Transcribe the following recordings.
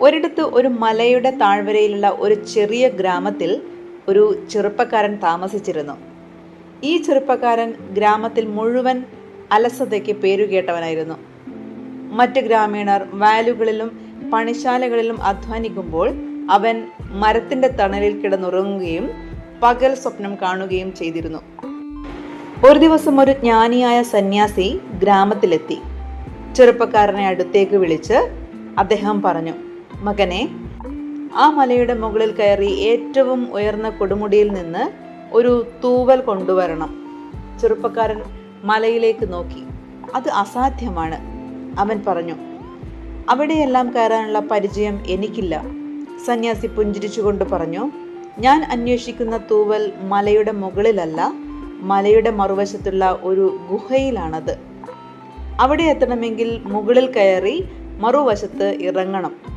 ഒരിടത്ത് ഒരു മലയുടെ താഴ്വരയിലുള്ള ഒരു ചെറിയ ഗ്രാമത്തിൽ ഒരു ചെറുപ്പക്കാരൻ താമസിച്ചിരുന്നു. ഈ ചെറുപ്പക്കാരൻ ഗ്രാമത്തിൽ മുഴുവൻ അലസതയ്ക്ക് പേരുകേട്ടവനായിരുന്നു മറ്റ് ഗ്രാമീണർ വയലുകളിലും പണിശാലകളിലും അധ്വാനിക്കുമ്പോൾ അവൻ മരത്തിന്റെ തണലിൽ കിടന്നുറങ്ങുകയും പകൽ സ്വപ്നം കാണുകയും ചെയ്തിരുന്നു. ഒരു ദിവസം ഒരു ജ്ഞാനിയായ സന്യാസി ഗ്രാമത്തിലെത്തി. ചെറുപ്പക്കാരനെ അടുത്തേക്ക് വിളിച്ച് അദ്ദേഹം പറഞ്ഞു മകനെ. ആ മലയുടെ മുകളിൽ കയറി ഏറ്റവും ഉയർന്ന കൊടുമുടിയിൽ നിന്ന് ഒരു തൂവൽ കൊണ്ടുവരണം. ചെറുപ്പക്കാരൻ മലയിലേക്ക് നോക്കി. അത് അസാധ്യമാണ് അവൻ പറഞ്ഞു. അവിടെയെല്ലാം കയറാനുള്ള പരിചയം എനിക്കില്ല സന്യാസി പുഞ്ചിരിച്ചുകൊണ്ട് പറഞ്ഞു. ഞാൻ അന്വേഷിക്കുന്ന തൂവൽ മലയുടെ മുകളിലല്ല മലയുടെ മറുവശത്തുള്ള ഒരു ഗുഹയിലാണത്. അവിടെ എത്തണമെങ്കിൽ മുകളിൽ കയറി മറുവശത്ത് ഇറങ്ങണം.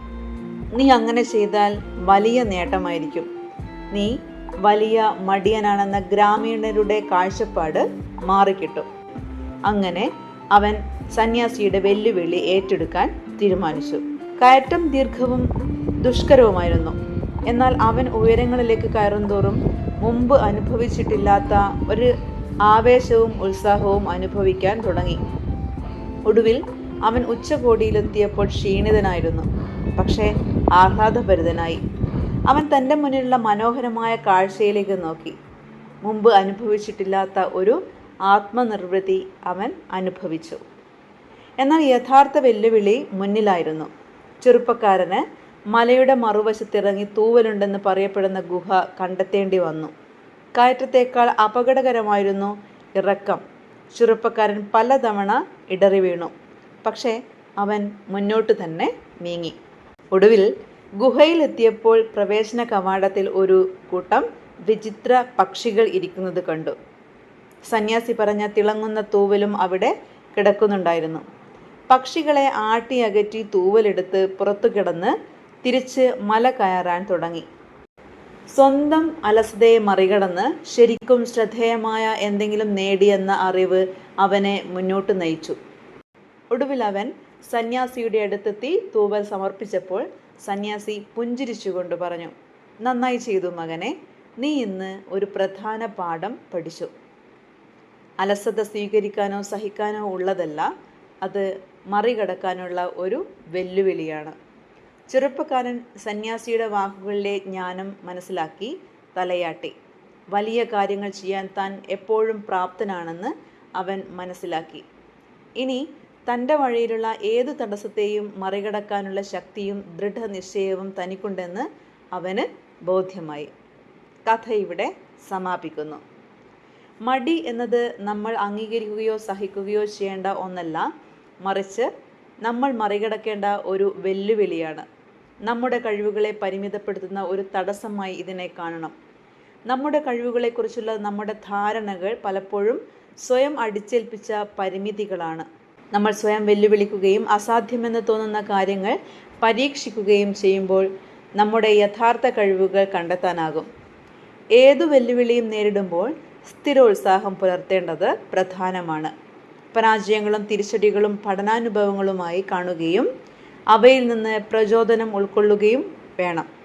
നീ അങ്ങനെ ചെയ്താൽ വലിയ നേട്ടമായിരിക്കും. നീ വലിയ മടിയനാണെന്ന ഗ്രാമീണരുടെ കാഴ്ചപ്പാട് മാറിക്കിട്ടും. അങ്ങനെ അവൻ സന്യാസിയുടെ വെല്ലുവിളി ഏറ്റെടുക്കാൻ തീരുമാനിച്ചു. കയറ്റം ദീർഘവും ദുഷ്കരവുമായിരുന്നു. എന്നാൽ അവൻ ഉയരങ്ങളിലേക്ക് കയറുന്തോറും മുമ്പ് അനുഭവിച്ചിട്ടില്ലാത്ത ഒരു ആവേശവും ഉത്സാഹവും അനുഭവിക്കാൻ തുടങ്ങി. ഒടുവിൽ അവൻ ഉച്ചകോടിയിലെത്തിയപ്പോൾ ക്ഷീണിതനായിരുന്നു. പക്ഷേ ആഹ്ലാദഭരിതനായി. അവൻ തന്റെ മുന്നിലുള്ള മനോഹരമായ കാഴ്ചയിലേക്ക് നോക്കി. മുമ്പ് അനുഭവിച്ചിട്ടില്ലാത്ത ഒരു ആത്മനിർവൃതി അവൻ അനുഭവിച്ചു. എന്നാൽ യഥാർത്ഥ വെല്ലുവിളി മുന്നിലായിരുന്നു. ചെറുപ്പക്കാരന് മലയുടെ മറുവശത്തിറങ്ങി തൂവലുണ്ടെന്ന് പറയപ്പെടുന്ന ഗുഹ കണ്ടെത്തേണ്ടി വന്നു. കയറ്റത്തേക്കാൾ അപകടകരമായിരുന്നു ഇറക്കം. ചെറുപ്പക്കാരൻ പലതവണ ഇടറി വീണു പക്ഷേ അവൻ മുന്നോട്ട് തന്നെ നീങ്ങി. ഒടുവിൽ ഗുഹയിലെത്തിയപ്പോൾ പ്രവേശന കവാടത്തിൽ ഒരു കൂട്ടം വിചിത്ര പക്ഷികൾ ഇരിക്കുന്നത് കണ്ടു. സന്യാസി പറഞ്ഞ തിളങ്ങുന്ന തൂവലും അവിടെ കിടക്കുന്നുണ്ടായിരുന്നു. പക്ഷികളെ ആട്ടി അകറ്റി തൂവലെടുത്ത് പുറത്തു കിടന്ന് തിരിച്ച് മല കയറാൻ തുടങ്ങി. സ്വന്തം അലസതയെ മറികടന്ന് ശരിക്കും ശ്രദ്ധേയമായ എന്തെങ്കിലും നേടിയെന്ന അറിവ് അവനെ മുന്നോട്ട് നയിച്ചു. ഒടുവിൽ അവൻ സന്യാസിയുടെ അടുത്തെത്തി തൂവൽ സമർപ്പിച്ചപ്പോൾ സന്യാസി പുഞ്ചിരിച്ചുകൊണ്ട് പറഞ്ഞു നന്നായി ചെയ്തു മകനെ നീ ഇന്ന് ഒരു പ്രധാന പാഠം പഠിച്ചു. അലസത സ്വീകരിക്കാനോ സഹിക്കാനോ ഉള്ളതല്ല അത് മറികടക്കാനുള്ള ഒരു വെല്ലുവിളിയാണ്. ചെറുപ്പക്കാരൻ സന്യാസിയുടെ വാക്കുകളിലെ ജ്ഞാനം മനസ്സിലാക്കി തലയാട്ടി. വലിയ കാര്യങ്ങൾ ചെയ്യാൻ താൻ എപ്പോഴും പ്രാപ്തനാണെന്ന് അവൻ മനസ്സിലാക്കി. ഇനി തന്റെ വഴിയിലുള്ള ഏത് തടസ്സത്തെയും മറികടക്കാനുള്ള ശക്തിയും ദൃഢനിശ്ചയവും തനിക്കുണ്ടെന്ന് അവന് ബോധ്യമായി. കഥ ഇവിടെ സമാപിക്കുന്നു. മടി എന്നത് നമ്മൾ അംഗീകരിക്കുകയോ സഹിക്കുകയോ ചെയ്യേണ്ട ഒന്നല്ല. മറിച്ച് നമ്മൾ മറികടക്കേണ്ട ഒരു വെല്ലുവിളിയാണ്. നമ്മുടെ കഴിവുകളെ പരിമിതപ്പെടുത്തുന്ന ഒരു തടസ്സമായി ഇതിനെ കാണണം. നമ്മുടെ കഴിവുകളെക്കുറിച്ചുള്ള നമ്മുടെ ധാരണകൾ പലപ്പോഴും സ്വയം അടിച്ചേൽപ്പിച്ച പരിമിതികളാണ്. നമ്മൾ സ്വയം വെല്ലുവിളിക്കുകയും അസാധ്യമെന്ന് തോന്നുന്ന കാര്യങ്ങൾ പരീക്ഷിക്കുകയും ചെയ്യുമ്പോൾ നമ്മുടെ യഥാർത്ഥ കഴിവുകൾ കണ്ടെത്താനാകും. ഏതു വെല്ലുവിളിയും നേരിടുമ്പോൾ സ്ഥിരോത്സാഹം പുലർത്തേണ്ടത് പ്രധാനമാണ്. പരാജയങ്ങളും തിരിച്ചടികളും പഠനാനുഭവങ്ങളുമായി കാണുകയും അവയിൽ നിന്ന് പ്രചോദനം ഉൾക്കൊള്ളുകയും വേണം.